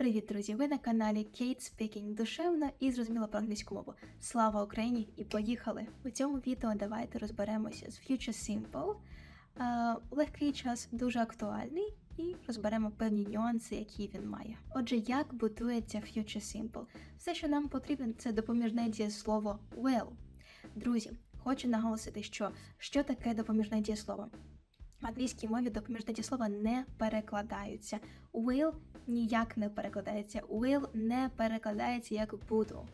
Привіт, друзі! Ви на каналі Kate Speaking душевно і зрозуміло про англійську мову. Слава Україні! І поїхали! У цьому відео давайте розберемося з Future Simple. Е, легкий час дуже актуальний, і розберемо певні нюанси, які він має. Отже, як будується Future Simple? Все, що нам потрібно, це допоміжне дієслово will. Друзі, хочу наголосити, що що таке допоміжне дієслово. В англійській мові допоміжне слова не перекладаються. Will ніяк не перекладається. Will не перекладається як буду.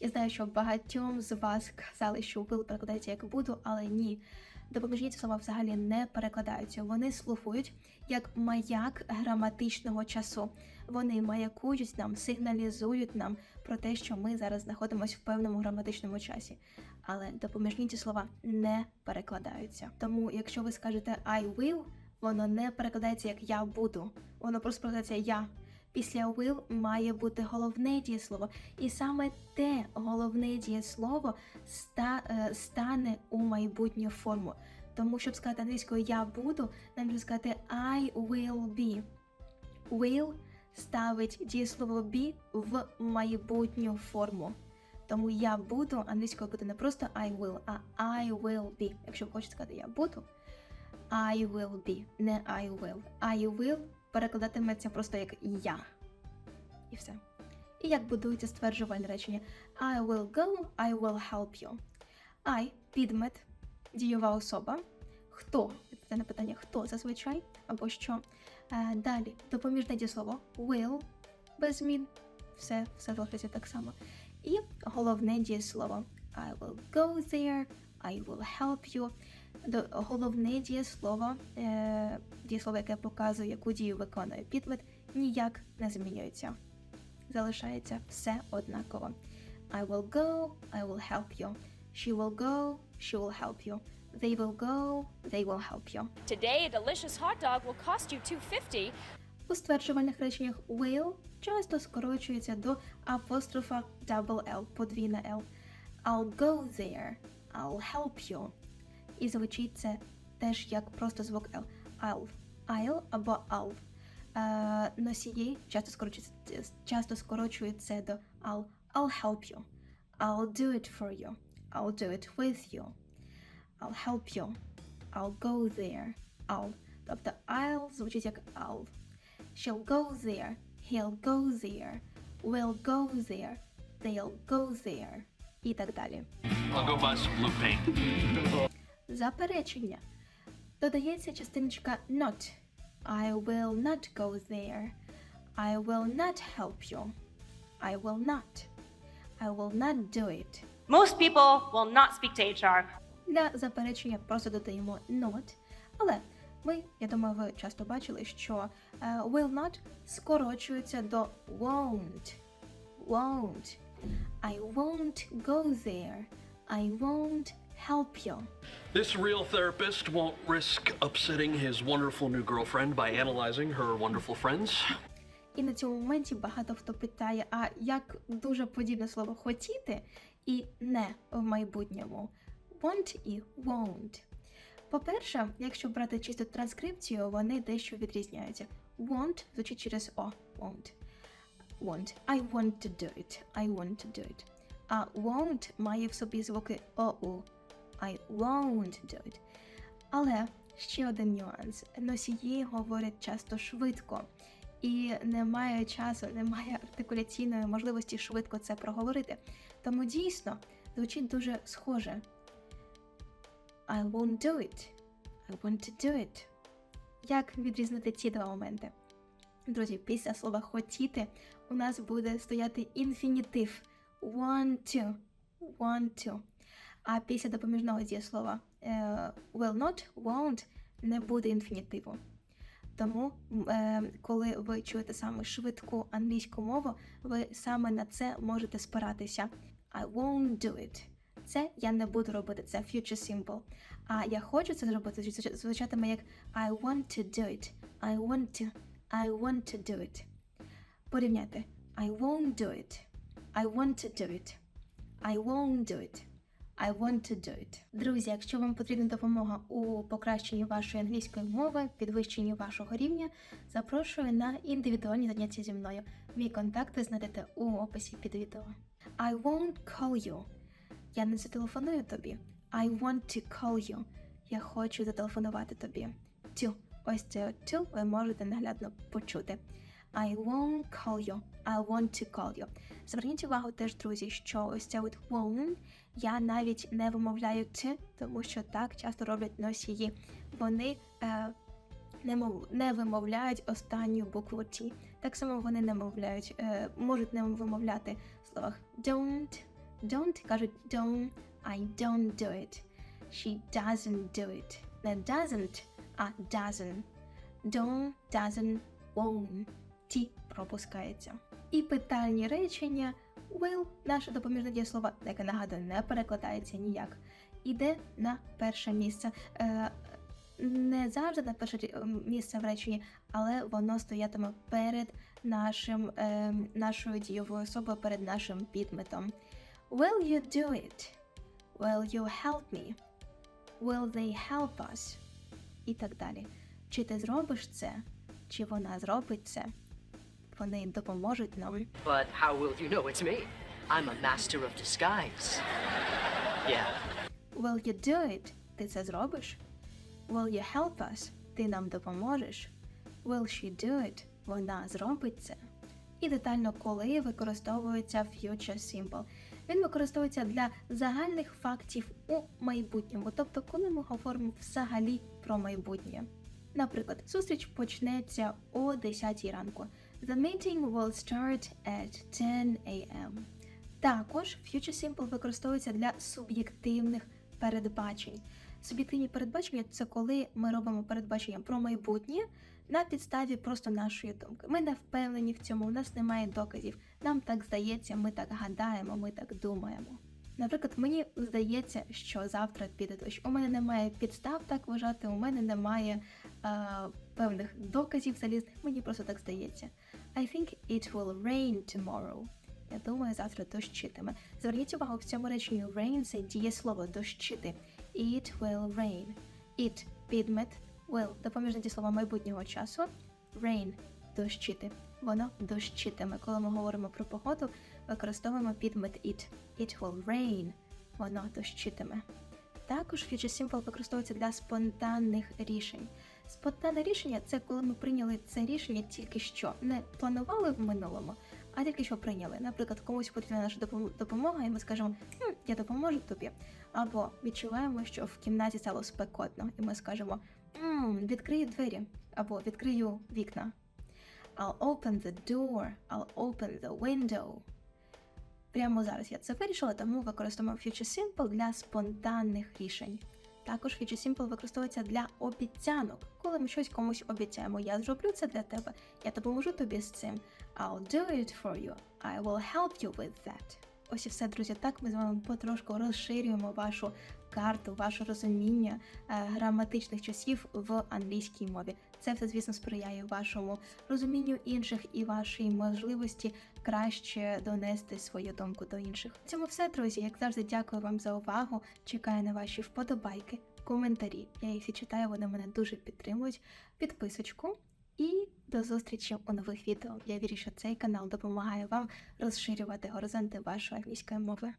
Я знаю, що багатьом з вас казали, що will перекладається як буду, але ні. Допоміжні слова взагалі не перекладаються. Вони слухують як маяк граматичного часу. Вони маякують нам, сигналізують нам про те, що ми зараз знаходимося в певному граматичному часі. Але допоміжні ці слова не перекладаються. Тому, якщо ви скажете I will, воно не перекладається як я буду. Воно просто перекладається я. Після will має бути головне дієслово, і саме те головне дієслово ста, е, стане у майбутню форму. Тому, щоб сказати англійською я буду, нам треба сказати I will be. Will ставить дієслово be в майбутню форму. Тому я буду англійською буде не просто I will, а I will be. Якщо ви хочете сказати я буду, I will be, не I will. I will перекладатиметься просто як я. І все. І як будується стверджувальне речення I will go, I will help you. I підмет, дієва особа. Хто? Це на питання хто зазвичай або що. Е, далі допоміжне дієслово will без змін. Все, все залишиться так само. І головне дієслово I will go there, I will help you. Головне дієслово, е, дієслово, яке показує, яку дію виконує підмет, ніяк не змінюється. Залишається все однаково. I will go, I will help you. She will go, she will help you. They will go, they will help you. Today, a delicious hot dog will cost you $2.50. У стверджувальних реченнях will часто скорочується до апострофа double L, подвійна L. I'll go there, I'll help you. І звучить це теж як просто звук L. I'll, I'll або I'll. Е, носії часто скорочуються, часто скорочують це до I'll, I'll help you. I'll do it for you. I'll do it with you. I'll help you. I'll go there. I'll. Тобто I'll звучить як I'll. She'll go there. He'll go there. We'll go there. They'll go there. І так далі. I'll go buy some blue paint. Заперечення. Додається частиночка not. I will not go there. I will not help you. I will not. I will not do it. Most people will not speak to HR. Для заперечення просто додаємо not. Але ми, я думаю, ви часто бачили, що е, will not скорочується до won't. Won't. I won't go there. I won't help you. This real therapist won't risk upsetting his wonderful new girlfriend by analyzing her wonderful friends. І на цьому моменті багато хто питає, а як дуже подібне слово хотіти і не в майбутньому. Want і won't. По-перше, якщо брати чисту транскрипцію, вони дещо відрізняються. Want звучить через о. Won't. Want. I want to do it. I want to do it. А won't має в собі звуки оу. I won't do it. Але ще один нюанс. Носії говорять часто швидко і немає часу, немає артикуляційної можливості швидко це проговорити. Тому дійсно звучить дуже схоже. I won't do it. I want to do it. Як відрізнити ці два моменти? Друзі, після слова хотіти у нас буде стояти інфінітив want to. Want to. А після допоміжного дієслова е, will not, won't не буде інфінітиву. Тому, е, коли ви чуєте саме швидку англійську мову, ви саме на це можете спиратися. I won't do it. Це я не буду робити, це future simple. А я хочу це зробити, звучатиме як I want to do it. I want to. I want to do it. Порівняйте. I won't do it. I want to do it. I won't do it. I want to do it. Друзі, якщо вам потрібна допомога у покращенні вашої англійської мови, підвищенні вашого рівня, запрошую на індивідуальні заняття зі мною. Мій контакт ви знайдете у описі під відео. I won't call you. Я не зателефоную тобі. I want to call you. Я хочу зателефонувати тобі. To. Ось це to ви можете наглядно почути. I won't call you. I want to call you. Зверніть увагу теж, друзі, що ось це от won't я навіть не вимовляю т, тому що так часто роблять носії. Вони е, не, мов, не вимовляють останню букву T. Так само вони не мовляють, е, можуть не вимовляти в словах don't, don't, кажуть don't, I don't do it. She doesn't do it. Не doesn't, а doesn't. Don't, doesn't, won't. Ті пропускається. І питальні речення will, наше допоміжне дієслово, яке нагадую, не перекладається ніяк. Іде на перше місце. Е, не завжди на перше місце в реченні, але воно стоятиме перед нашим, е, нашою дієвою особою, перед нашим підметом. Will you do it? Will you help me? Will they help us? І так далі. Чи ти зробиш це? Чи вона зробить це? Вони допоможуть нам. But how will you know it's me? I'm a master of disguise. Yeah. Will you do it? Ти це зробиш? Will you help us? Ти нам допоможеш? Will she do it? Вона зробить це. І детально коли використовується future simple. Він використовується для загальних фактів у майбутньому, тобто коли ми говоримо взагалі про майбутнє. Наприклад, зустріч почнеться о 10 ранку. The meeting will start at 10 a.m. Також Future Simple використовується для суб'єктивних передбачень. Суб'єктивні передбачення це коли ми робимо передбачення про майбутнє на підставі просто нашої думки. Ми не впевнені в цьому, у нас немає доказів. Нам так здається, ми так гадаємо, ми так думаємо. Наприклад, мені здається, що завтра піде дощ. У мене немає підстав так вважати, у мене немає е, певних доказів залізних, мені просто так здається. I think it will rain tomorrow. Я думаю, завтра дощитиме. Зверніть увагу, в цьому реченні rain це дієслово дощити. It will rain. It підмет, will допоміжне дієслово майбутнього часу. Rain дощити. Воно дощитиме. Коли ми говоримо про погоду, використовуємо підмет it. It will rain. Воно дощитиме. Також Future Simple використовується для спонтанних рішень. Спонтанне рішення це коли ми прийняли це рішення тільки що, не планували в минулому, а тільки що прийняли. Наприклад, комусь потрібна наша допомога, і ми скажемо хм, я допоможу тобі. Або відчуваємо, що в кімнаті стало спекотно, і ми скажемо «М, відкрию двері або відкрию вікна. I'll open the door, I'll open the window. Прямо зараз я це вирішила, тому використовуємо Future Simple для спонтанних рішень. Також Future Simple використовується для обіцянок. Коли ми щось комусь обіцяємо, я зроблю це для тебе, я допоможу тобі з цим. I'll do it for you. I will help you with that. Ось і все, друзі. Так ми з вами потрошку розширюємо вашу карту, ваше розуміння е, граматичних часів в англійській мові. Це все, звісно, сприяє вашому розумінню інших і вашій можливості краще донести свою думку до інших. В цьому все, друзі. Як завжди, дякую вам за увагу. Чекаю на ваші вподобайки, коментарі. Я їх всі читаю, вони мене дуже підтримують. Підписочку. І до зустрічі у нових відео. Я вірю, що цей канал допомагає вам розширювати горизонти вашої англійської мови.